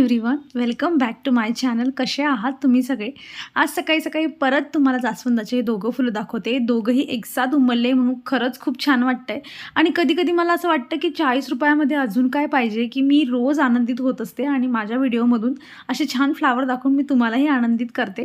Hi everyone welcome back to my channel कसे आहात तुम्ही सगळे? आज सकाळी सकाळी परत तुम्हाला जास्वंदाचे हे दोघं फुलं दाखवते. दोघंही एकसाथ उमलले म्हणून खरंच खूप छान वाटतंय. आणि कधी कधी मला असं वाटतं की चाळीस रुपयामध्ये अजून काय पाहिजे की मी रोज आनंदित होत असते आणि माझ्या व्हिडिओमधून असे छान फ्लावर दाखवून मी तुम्हालाही आनंदित करते.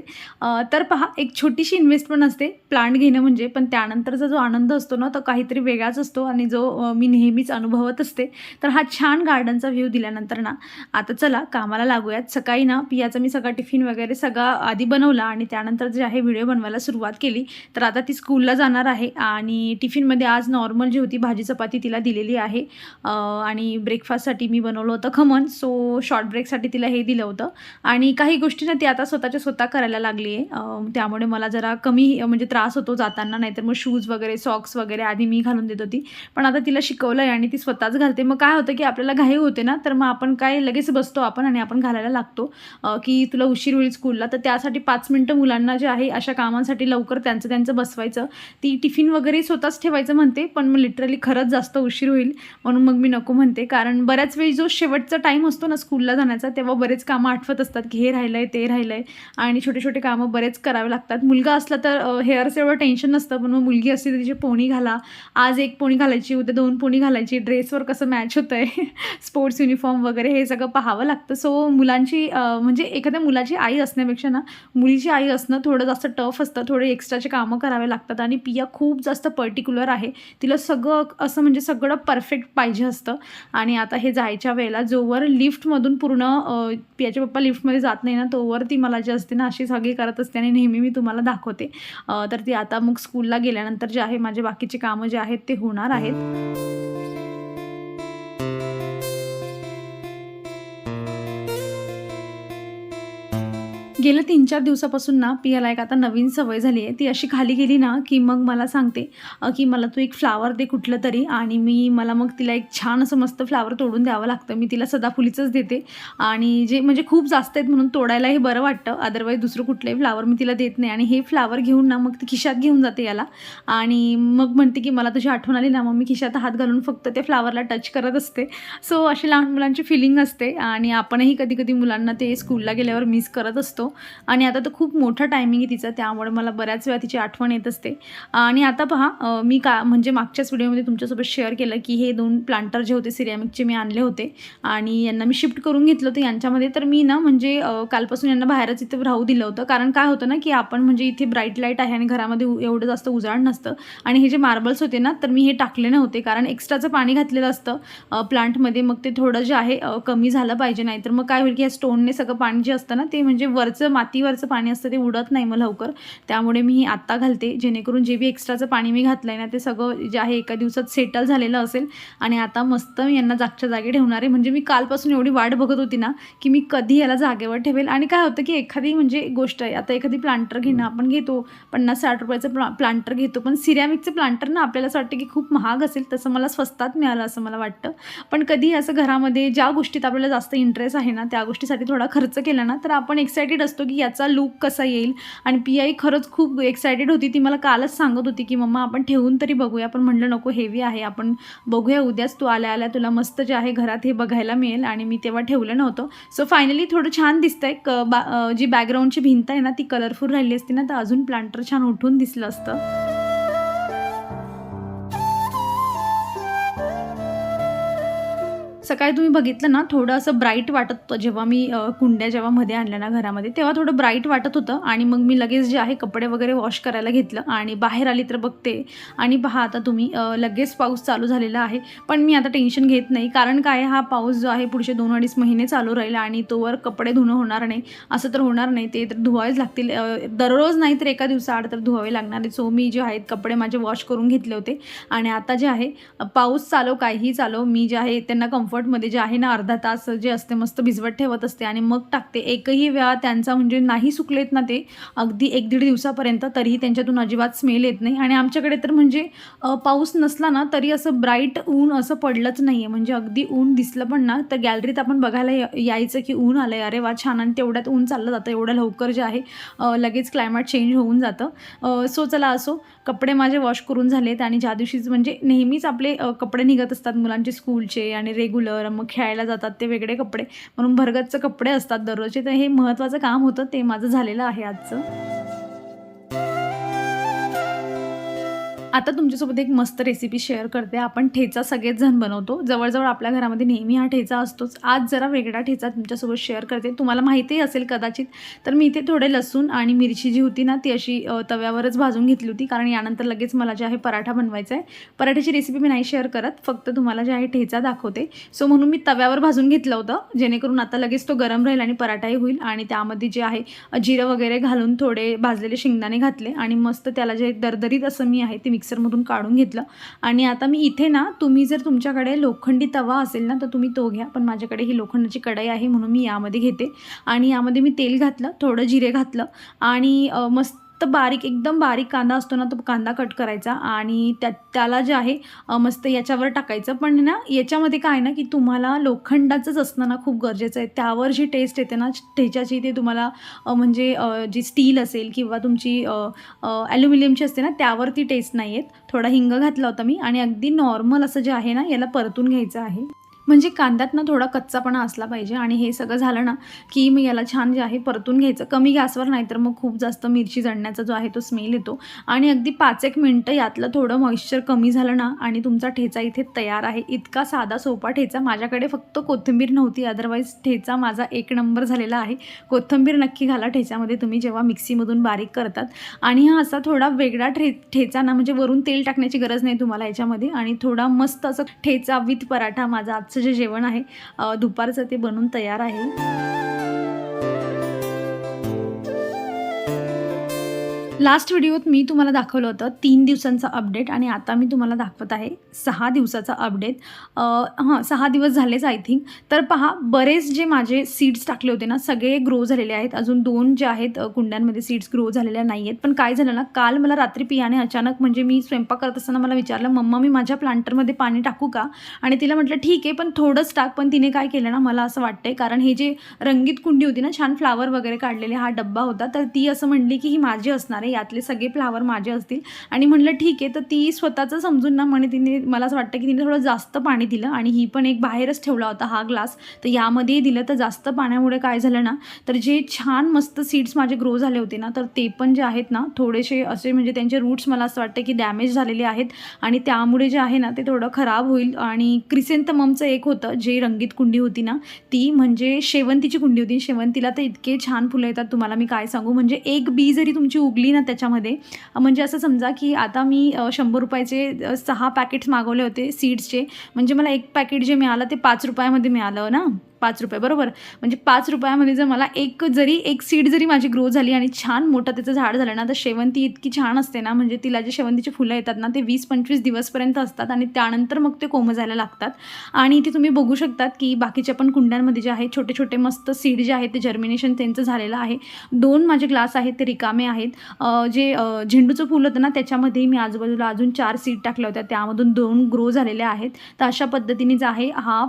तर पहा एक छोटीशी इन्व्हेस्टमेंट असते प्लांट घेणं म्हणजे. पण त्यानंतरचा जो आनंद असतो ना तो काहीतरी वेगळाच असतो आणि जो मी नेहमीच अनुभवत असते. तर हा छान गार्डनचा व्ह्यू दिल्यानंतर ना आता चला कामाला लागूयात. सकाळी ना पियाचा मी सगळा टिफिन वगैरे सगळा आधी बनवला आणि त्यानंतर जे आहे व्हिडिओ बनवायला सुरुवात केली. तर आता ती स्कूलला जाणार आहे आणि टिफिनमध्ये आज नॉर्मल जी होती भाजी चपाती तिला दिलेली आहे. आणि ब्रेकफास्टसाठी मी बनवलं होतं खमन सो शॉर्ट ब्रेकसाठी तिला हे दिलं होतं. आणि काही गोष्टी ना ती आता स्वतःच्या स्वतः करायला लागली आहे. त्यामुळे मला जरा कमी म्हणजे त्रास होतो जाताना नाहीतर मग शूज वगैरे सॉक्स वगैरे आधी मी घालून देत होती. पण आता तिला शिकवलं आहे आणि ती स्वतःच घालते. मग काय होतं की आपल्याला घाई होते ना तर मग आपण काय लगेच बसतो आपण आणि आपण घालायला लागतो. की तुला उशीर होईल स्कूलला तर त्यासाठी पाच मिनटं मुलांना जे आहे अशा कामांसाठी लवकर त्यांचं त्यांचं बसवायचं. ती टिफिन वगैरे स्वतःच ठेवायचं म्हणते पण मग लिटरली खरंच जास्त उशीर होईल म्हणून मग मी नको म्हणते. कारण बऱ्याच वेळी जो शेवटचा टाईम असतो ना स्कूलला जाण्याचा तेव्हा बरेच कामं आठवत असतात की हे राहिलं आहे ते राहिलं आहे आणि छोटे छोटे कामं बरेच करावे लागतात. मुलगा असला तर हेअरचं एवढं टेन्शन नसतं पण मग मुलगी असली तर तिचे पोणी घाला. आज एक पोणी घालायची उद्या दोन पोणी घालायची ड्रेसवर कसं मॅच होतं आहे स्पोर्ट्स युनिफॉर्म वगैरे हे सगळं पाहावं लागतं. सो मुलांची म्हणजे एखाद्या मुलाची आई असण्यापेक्षा ना मुलीची आई असणं थोडं जास्त टफ असतं. थोडे एक्स्ट्राचे कामं करावे लागतात आणि पिया खूप जास्त पर्टिक्युलर आहे. तिला सगळं असं म्हणजे सगळं परफेक्ट पाहिजे असतं. आणि आता हे जायच्या वेळेला जोवर लिफ्टमधून पूर्ण पियाचे पप्पा लिफ्टमध्ये जात नाही ना तोवर ती मला जी असते ना अशी सगळी करत असते आणि नेहमी मी तुम्हाला दाखवते. तर ती आता मग स्कूलला गेल्यानंतर जे आहे माझे बाकीचे कामं जे आहेत ते होणार आहेत. गेल्या तीन चार दिवसापासून ना पियाला एक आता नवीन सवय झाली आहे. ती अशी खाली गेली ना की मग मला सांगते की मला तू एक फ्लावर दे कुठलं तरी आणि मी मला मग तिला एक छान असं मस्त फ्लावर तोडून द्यावं लागतं. मी तिला सदाफुलीचंच देते. आणि जे म्हणजे खूप जास्त आहेत म्हणून तोडायलाही बरं वाटतं. अदरवाईज दुसरं कुठलंही फ्लावर मी तिला देत नाही. आणि हे फ्लावर घेऊन ना मग ती खिशात घेऊन जाते याला. आणि मग म्हणते की मला तुझी आठवण आली ना मग मी खिशात हात घालून फक्त त्या फ्लावरला टच करत असते. सो अशी लहान मुलांची फिलिंग असते. आणि आपणही कधी कधी मुलांना ते स्कूलला गेल्यावर मिस करत असतो. आणि आता तर खूप मोठा टायमिंग आहे तिचा त्यामुळे मला बऱ्याच वेळा तिची आठवण येत असते. आणि आता पहा मी का म्हणजे मागच्याच व्हिडिओमध्ये तुमच्यासोबत शेअर केलं की हे दोन प्लांटर जे होते सिरॅमिकचे मी आणले होते. आणि यांना मी शिफ्ट करून घेतलं होतं. यांच्यामध्ये तर मी ना म्हणजे कालपासून यांना बाहेरच इथे राहू दिलं होतं. कारण काय होतं ना की आपण म्हणजे इथे ब्राईट लाइट आहे आणि घरामध्ये एवढं जास्त उजाड नसतं. आणि हे जे मार्बल्स होते ना तर मी हे टाकले नव्हते. कारण एक्स्ट्राचं पाणी घातलेलं असतं प्लांटमध्ये मग ते थोडं जे आहे कमी झालं पाहिजे. नाही तर मग काय होईल की या स्टोनने सगळं पाणी जे असतं ना ते म्हणजे वरचं मातीवरचं पाणी असतं ते उडत नाही मग लवकर. त्यामुळे मी हे आत्ता घालते जेणेकरून जे बी एक्स्ट्राचं पाणी मी घातलं आहे ना ते सगळं जे आहे एका दिवसात सेटल झालेलं असेल. आणि आता मस्त मी यांना जागच्या जागी ठेवणार आहे. म्हणजे मी कालपासून एवढी वाट बघत होती ना की मी कधी याला जागेवर ठेवेल. आणि काय होतं की एखादी म्हणजे गोष्ट आहे आता एखादी प्लांटर घेणं आपण घेतो पन्नास साठ रुपयाचं प्ला प्लांटर घेतो. पण सिरॅमिकचं प्लांटर ना आपल्याला असं वाटतं की खूप महाग असेल तसं मला स्वस्तात मिळालं असं मला वाटतं. पण कधी असं घरामध्ये ज्या गोष्टीत आपल्याला जास्त इंटरेस्ट आहे ना त्या गोष्टीसाठी थोडा खर्च केला ना तर आपण एक्सायटेड असतो. की याचा लुक कसा येईल? आणि पियाई खरंच खूप एक्सायटेड होती. ती मला कालच सांगत होती की मम्मा आपण ठेवून तरी बघूया पण म्हणलं नको हेवी आहे. आपण बघूया उद्याच तू आल्या आल्या तुला मस्त जे आहे घरात हे बघायला मिळेल. आणि मी तेव्हा ठेवलं नव्हतं. सो फायनली थोडं छान दिसतंय. क बा जी बॅकग्राऊंडची भिंत आहे ना ती कलरफुल राहिली असती ना तर अजून प्लांटर छान उठून दिसलं असतं. सकाळी तुम्ही बघितलं ना थोडं असं ब्राईट वाटत होतं. जेव्हा मी कुंड्या जेव्हा मध्ये आणल्या ना घरामध्ये तेव्हा थोडं ब्राईट वाटत होतं. आणि मग मी लगेच जे आहे कपडे वगैरे वॉश करायला घेतलं. आणि बाहेर आली तर बघते. आणि पहा आता तुम्ही लगेच पाऊस चालू झालेला आहे. पण मी आता टेन्शन घेत नाही. कारण काय हा पाऊस जो आहे पुढचे दोन अडीच महिने चालू राहील आणि तोवर कपडे धुणं होणार नाही. असं तर होणार नाही. ते तर धुवावेच लागतील. दररोज नाही तर एका दिवसाआड तर धुवावे लागणार आहे सो मी जे आहेत कपडे माझे वॉश करून घेतले होते. आणि आता जे आहे पाऊस चालो काहीही चालो मी जे आहे त्यांना कम्फर्टमध्ये जे आहे ना अर्धा तास जे असते मस्त भिजवत ठेवत असते आणि मग टाकते. एकही वेळा त्यांचा म्हणजे नाही सुकलेत ना ते अगदी एक दीड दिवसापर्यंत तरीही त्यांच्यातून अजिबात स्मेल येत नाही. आणि आमच्याकडे तर म्हणजे पाऊस नसला ना तरी असं ब्राईट ऊन असं पडलंच नाही आहे म्हणजे अगदी ऊन दिसलं पण ना तर गॅलरीत आपण बघायला यायचं की ऊन आलं आहे अरे वा छान. आणि तेवढ्यात ऊन चाललं जातं. एवढं लवकर जे आहे लगेच क्लायमेट चेंज होऊन जातं. सो चला असो कपडे माझे वॉश करून झालेत. आणि ज्या दिवशीच म्हणजे नेहमीच आपले कपडे निघत असतात मुलांचे स्कूलचे आणि रेग्युलर मुलं मग खेळायला जातात ते वेगळे कपडे. म्हणून भरगतचं कपडे असतात दररोजचे. तर हे महत्त्वाचं काम होतं ते माझं झालेलं आहे आजचं. आता तुमच्यासोबत एक मस्त रेसिपी शेअर करते. आपण ठेचा सगळेच जण बनवतो. जवळजवळ आपल्या घरामध्ये नेहमी हा ठेचा असतोच. आज जरा वेगळा ठेचा तुमच्यासोबत शेअर करते. तुम्हाला माहितीही असेल कदाचित. तर मी इथे थोडे लसूण आणि मिरची जी होती ना ती अशी तव्यावरच भाजून घेतली होती. कारण यानंतर लगेच मला जे आहे पराठा बनवायचा आहे पराठ्याची रेसिपी मी नाही शेअर करत. फक्त तुम्हाला जे आहे ठेचा दाखवते. सो म्हणून मी तव्यावर भाजून घेतलं होतं. जेणेकरून आता लगेच तो गरम राहील आणि पराठाही होईल. आणि त्यामध्ये जे आहे जिरं वगैरे घालून थोडे भाजलेले शेंगदाणे घातले. आणि मस्त त्याला जे दरदरीत असं मी आहे ते मिक्सरमधून काढून घेतलं. आणि आता मी इथे ना तुम्ही जर तुमच्याकडे लोखंडी तवा असेल ना तर तुम्ही तो घ्या. पण माझ्याकडे ही लोखंडाची कढई आहे म्हणून मी यामध्ये घेते. आणि यामध्ये मी तेल घातलं थोडं जिरे घातलं. आणि मस्त बारीक एकदम बारीक कांदा असतो ना तो कांदा कट करायचा आणि त्या त्याला जे आहे मस्त याच्यावर टाकायचं. पण ना याच्यामध्ये काय ना की तुम्हाला लोखंडाचंच असणं ना खूप गरजेचं आहे. त्यावर जी टेस्ट येते ना ठेच्याची ते तुम्हाला म्हणजे जी स्टील असेल किंवा तुमची ॲल्युमिनियमची असते ना त्यावर ती टेस्ट नाही आहेत थोडा हिंग घातला होता मी आणि अगदी नॉर्मल असं जे आहे ना याला परतून घ्यायचं आहे. म्हणजे कांद्यात ना थोडा कच्चापणा असला पाहिजे. आणि हे सगळं झालं ना की मग याला छान जे आहे परतून घ्यायचं. कमी गॅसवर नाही तर मग खूप जास्त मिरची जळण्याचा जो आहे तो स्मेल येतो. आणि अगदी पाच एक मिनटं यातलं थोडं मॉइश्चर कमी झालं ना आणि तुमचा ठेचा इथे तयार आहे. इतका साधा सोपा ठेचा. माझ्याकडे फक्त कोथिंबीर नव्हती. अदरवाईज ठेचा माझा एक नंबर झालेला आहे. कोथिंबीर नक्की घाला ठेच्यामध्ये तुम्ही जेव्हा मिक्सीमधून बारीक करतात. आणि हा असा थोडा वेगळा ठे ठेचा ना म्हणजे वरून तेल टाकण्याची गरज नाही तुम्हाला याच्यामध्ये. आणि थोडा मस्त असं ठेचा विथ पराठा माझा आज आजचं जे जेवण आहे दुपारचं ते बनून तयार आहे. लास्ट व्हिडिओत मी तुम्हाला दाखवलं होतं तीन दिवसांचा अपडेट आणि आता मी तुम्हाला दाखवत आहे सहा दिवसाचा अपडेट हां सहा दिवस झालेच आय थिंक तर पहा बरेच जे माझे सीड्स टाकले होते ना सगळे ग्रो झालेले आहेत. अजून दोन जे आहेत कुंड्यांमध्ये सीड्स ग्रो झालेल्या नाही आहेत पण काय झालं ना काल मला रात्री पियाने अचानक म्हणजे मी स्वयंपाक करत असताना मला विचारलं मम्मा मी माझ्या प्लांटरमध्ये पाणी टाकू का? आणि तिला म्हटलं ठीक आहे पण थोडंच टाक. पण तिने काय केलं ना मला असं वाटतंय कारण हे जे रंगीत कुंडी होती ना छान फ्लावर वगैरे काढलेले हा डब्बा होता. तर ती असं म्हणली की ही माझी असणार आहे. यातले सगळे फ्लावर माझे असतील. आणि म्हणलं ठीक आहे. तर ती स्वतःचं समजून ना म्हणे तिने मला असं वाटतं की तिने थोडं जास्त पाणी दिलं आणि ही पण एक बाहेरच ठेवला होता हा ग्लास. तर यामध्येही दिलं. तर जास्त पाण्यामुळे काय झालं ना तर जे छान मस्त सीड्स माझे ग्रो झाले होते ना तर ते पण जे आहेत ना थोडेसे असे म्हणजे त्यांचे रूट्स मला असं वाटतं की डॅमेज झालेले आहेत. आणि त्यामुळे जे आहे ना ते थोडं खराब होईल. आणि क्रिसेंथममचं एक होतं जे रंगीत कुंडी होती ना ती म्हणजे शेवंतीची कुंडी होती. शेवंतीला तर इतके छान फुलं येतात तुम्हाला मी काय सांगू? म्हणजे एक बी जरी तुमची उगली ना त्याच्यामध्ये. म्हणजे असं समजा की आता मी शंभर रुपयाचे सहा पॅकेट्स मागवले होते सीड्सचे म्हणजे मला एक पॅकेट जे मिळालं ते पाच रुपयामध्ये मिळालं ना? पाच रुपये बरोबर? म्हणजे पाच रुपयामध्ये जर मला एक जरी एक सीड जरी माझी ग्रो झाली आणि छान मोठं त्याचं झाड झालं ना तर शेवंती इतकी छान असते ना म्हणजे तिला जे शेवंतीची फुलं येतात ना ते वीस पंचवीस दिवसपर्यंत असतात आणि त्यानंतर मग ते कोमजायला लागतात. आणि इथे तुम्ही बघू शकतात की बाकीच्या पण कुंड्यांमध्ये जे आहे छोटे छोटे मस्त सीड जे आहेत ते जर्मिनेशन त्यांचं झालेलं आहे. दोन माझे ग्लास आहेत ते रिकामे आहेत. जे झेंडूचं फुल होतं ना त्याच्यामध्ये मी आजूबाजूला अजून चार सीड टाकल्या होत्या. त्यामधून दोन ग्रो झालेले आहेत. तर अशा पद्धतीने जे आहे हा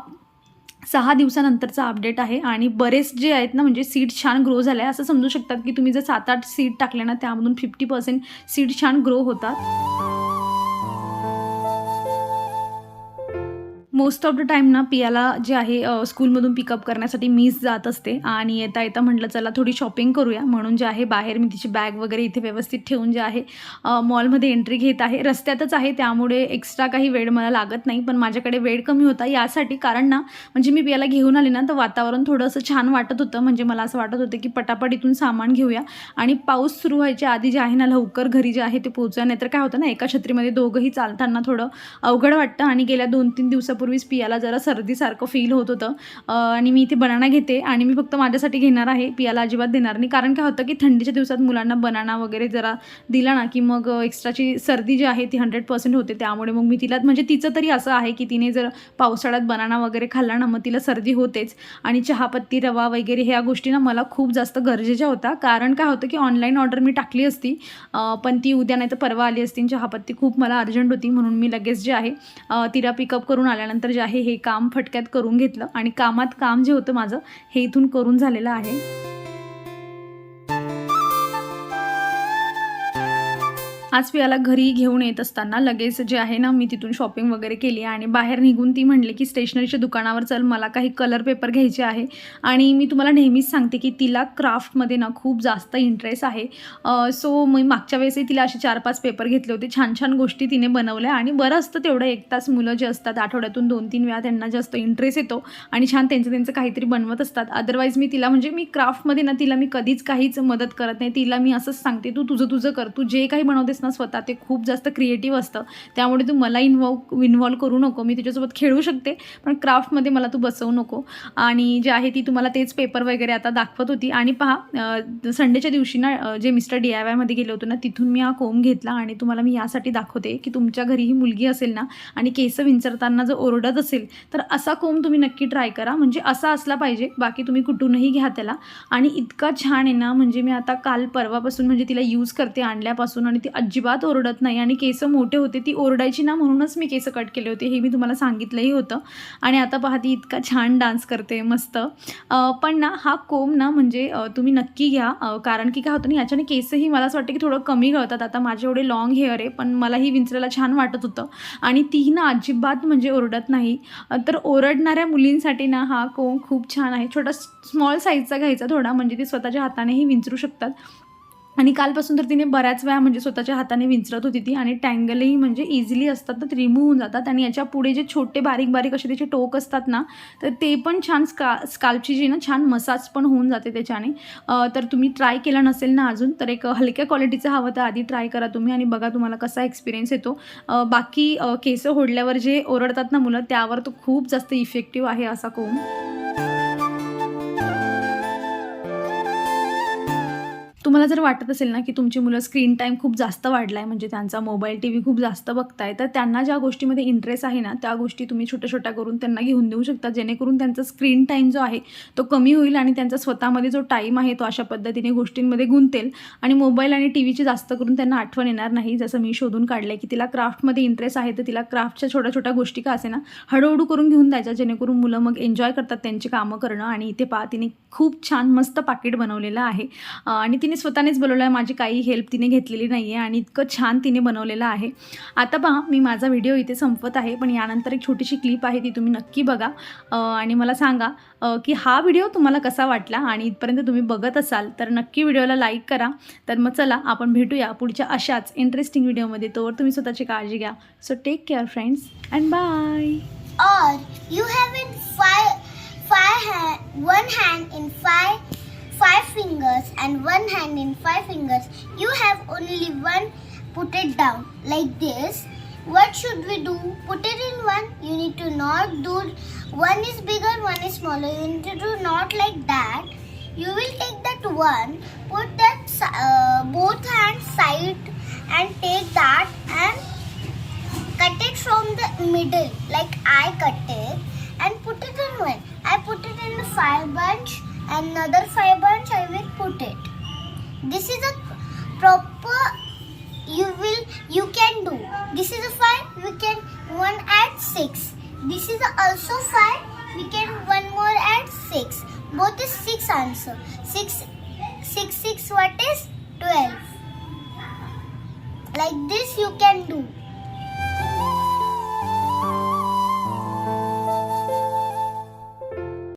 सहा दिवसानंतरचा अपडेट आहे आणि बरेच जे आहेत ना म्हणजे सीड छान ग्रो झाले आहे असं समजू शकतात की तुम्ही जर सात आठ सीड टाकले ना त्यामधून फिफ्टी पर्सेंट सीड छान ग्रो होतात. मोस्ट ऑफ द टाईम ना पियाला जे आहे स्कूलमधून पिकअप करण्यासाठी मीच जात असते. आणि येता येता म्हटलं चला थोडी शॉपिंग करूया. म्हणून जे आहे बाहेर मी तिची बॅग वगैरे इथे व्यवस्थित ठेवून जे आहे मॉलमध्ये एंट्री घेत आहे. रस्त्यातच आहे त्यामुळे एक्स्ट्रा काही वेळ मला लागत नाही. पण माझ्याकडे वेळ कमी होता यासाठी. कारण ना म्हणजे मी पियाला घेऊन आले ना तर वातावरण थोडंसं छान वाटत होतं. म्हणजे मला असं वाटत होतं की पटापट इथून सामान घेऊया. आणि पाऊस सुरू व्हायच्या आधी जे आहे ना लवकर घरी जे आहे ते पोहोचूया. नाहीतर काय होतं ना एका छत्रीमध्ये दोघंही चालताना थोडं अवघड वाटतं. आणि गेल्या दोन तीन दिवसापूर्वीच पियाला जरा सर्दीसारखं फील होत होतं. आणि मी इथे बनाना घेते आणि मी फक्त माझ्यासाठी घेणार आहे. पियाला अजिबात देणार नाही. कारण काय होतं की थंडीच्या दिवसात मुलांना बनाना वगैरे जरा दिला ना की मग एक्स्ट्राची सर्दी जी आहे ती हंड्रेड पर्सेंट होते. त्यामुळे मग मी तिला म्हणजे तिचं तरी असं आहे की तिने जर पावसाळ्यात बनाना वगैरे खाल्ला ना मग तिला सर्दी होतेच. आणि चहापत्ती रवा वगैरे ह्या गोष्टी ना मला खूप जास्त गरजेच्या होत्या. कारण काय होतं की ऑनलाईन ऑर्डर मी टाकली असती. पण ती उद्या नाही तर परवा आली असती आणि चहापत्ती खूप मला अर्जंट होती म्हणून मी लगेच जे आहे तिला पिकअप करून आल्यानंतर जे आहे हे काम फटक्यात करून घेतलं आणि कामात काम जे होतं माझं हे इथून करून झालेलं आहे. आज याला घरी घेऊन येत असताना लगेच जे आहे ना मी तिथून शॉपिंग वगैरे केली आणि बाहेर निघून ती म्हणली की स्टेशनरीच्या दुकानावर चल मला काही कलर पेपर घ्यायचे आहे. आणि मी तुम्हाला नेहमीच सांगते की तिला क्राफ्टमध्ये ना खूप जास्त इंटरेस्ट आहे. सो मी मागच्या वेळेसही तिला असे चार पाच पेपर घेतले होते. छान छान गोष्टी तिने बनवल्या आणि बरं असतं तेवढं एक तास मुलं जे असतात आठवड्यातून दोन तीन वेळा त्यांना जास्त इंटरेस्ट येतो आणि छान त्यांचं त्यांचं काहीतरी बनवत असतात. अदरवाईज मी तिला म्हणजे मी क्राफ्टमध्ये ना तिला मी कधीच काहीच मदत करत नाही. तिला मी असंच सांगते तू तुझं तुझं कर. तू जे काही बनवतेस ना स्वतः ते खूप जास्त क्रिएटिव्ह असतं. त्यामुळे तू मला इन्व्हॉल्व इन्व्हॉल्व करू नको. मी तुझ्यासोबत खेळू शकते पण क्राफ्टमध्ये मला तू बसवू नको. आणि जे आहे ती तुम्हाला तेच पेपर वगैरे आता दाखवत होती. आणि पहा संडेच्या दिवशी ना जे मिस्टर डी आय वायमध्ये गेले होते ना तिथून मी हा कोंब घेतला आणि तुम्हाला मी यासाठी दाखवते की तुमच्या घरी ही मुलगी असेल ना आणि केस विंचरताना जर ओरडत असेल तर असा कोंब तुम्ही नक्की ट्राय करा. म्हणजे असा असला पाहिजे बाकी तुम्ही कुठूनही घ्या त्याला. आणि इतका छान आहे ना म्हणजे मी आता काल परवापासून म्हणजे तिला यूज करते आणल्यापासून आणि ती अजिबात अजिबात ओरडत नाही. आणि केस मोठे होते ती ओरडायची ना म्हणूनच मी केस कट केले होते. हे मी तुम्हाला सांगितलंही होतं. आणि आता पहा ती इतका छान डान्स करते मस्त. पण ना हा कोंब ना म्हणजे तुम्ही नक्की घ्या. कारण की काय होतं ना याच्याने केसही मला असं वाटतं की थोडं कमी गळतात. आता माझे एवढे लॉंग हेअर आहे पण मलाही विंचरायला छान वाटत होतं. आणि ती ना अजिबात म्हणजे ओरडत नाही. तर ओरडणाऱ्या मुलींसाठी ना हा कोंब खूप छान आहे. छोटा स्मॉल साईजचा घ्यायचा थोडा म्हणजे ती स्वतःच्या हातानेही विंचरू शकतात. आणि कालपासून तर तिने बऱ्याच वेळा म्हणजे स्वतःच्या हाताने विंचरत होती ती आणि टँगलही म्हणजे इझिली असतात तर रिमूव्ह होऊन जातात. आणि याच्यापुढे जे छोटे बारीक बारीक असे त्याचे टोक असतात ना तर ते पण छान स्का स्काल्पची जी ना छान मसाज पण होऊन जाते त्याच्याने. तर तुम्ही ट्राय केला नसेल ना अजून तर एक हलक्या क्वालिटीचं हवं तर आधी ट्राय करा तुम्ही आणि बघा तुम्हाला कसा एक्सपिरियन्स येतो. बाकी केसं ओढल्यावर होडल्यावर जे ओरडतात ना मुलं त्यावर तो खूप जास्त इफेक्टिव्ह आहे असा कोम तुम्हाला जर वाटत असेल ना की तुमची मुलं स्क्रीन टाईम खूप जास्त वाढला आहे म्हणजे त्यांचा मोबाईल टी व्ही खूप जास्त बघताय तर त्यांना ज्या गोष्टीमध्ये इंटरेस्ट आहे ना त्या गोष्टी तुम्ही छोट्या छोट्या करून त्यांना घेऊन देऊ शकता जेणेकरून त्यांचा स्क्रीन टाईम जो आहे तो कमी होईल आणि त्यांचा स्वतःमध्ये जो टाईम आहे तो अशा पद्धतीने गोष्टींमध्ये गुंतेल. आणि मोबाईल आणि टी व्हीची जास्त करून त्यांना आठवण येणार नाही. जसं मी शोधून काढलं आहे की तिला क्राफ्टमध्ये इंटरेस्ट आहे तर तिला क्राफ्टच्या छोट्या छोट्या गोष्टी का असे ना हळूहळू करून घेऊन द्यायच्या जेणेकरून मुलं मग एन्जॉय करतात त्यांची कामं करणं. आणि इथे पहा तिने खूप छान मस्त पाकिट बनवलेलं आहे. आणि तिने स्वतःनेच बनवलं आहे माझी काही हेल्प तिने घेतलेली नाही आहे आणि इतकं छान तिने बनवलेलं आहे. आता पहा मी माझा व्हिडिओ इथे संपत आहे पण यानंतर एक छोटीशी क्लिप आहे ती तुम्ही नक्की बघा. आणि मला सांगा की हा व्हिडिओ तुम्हाला कसा वाटला? आणि इथपर्यंत तुम्ही बघत असाल तर नक्की व्हिडिओला लाईक करा. तर मग चला आपण भेटूया पुढच्या अशाच इंटरेस्टिंग व्हिडिओमध्ये तोवर तुम्ही स्वतःची काळजी घ्या. So take care friends and bye or you have in five five hand one hand in five five fingers and one hand in five fingers you have only one put it down like this. What should we do? Put it in one. You need to not do one is bigger one is smaller. You need to do not like that. You will take that one put that uh, both hands side and take that and cut it from the middle like I cut it and put it in one. I put it in the five bunch, another five bunch I will put it. This is a proper you will you can do. This is a five, we can one add six. This is also five, we can one more add six. Both is six answer. Six six six what is twelve. Like this you can do.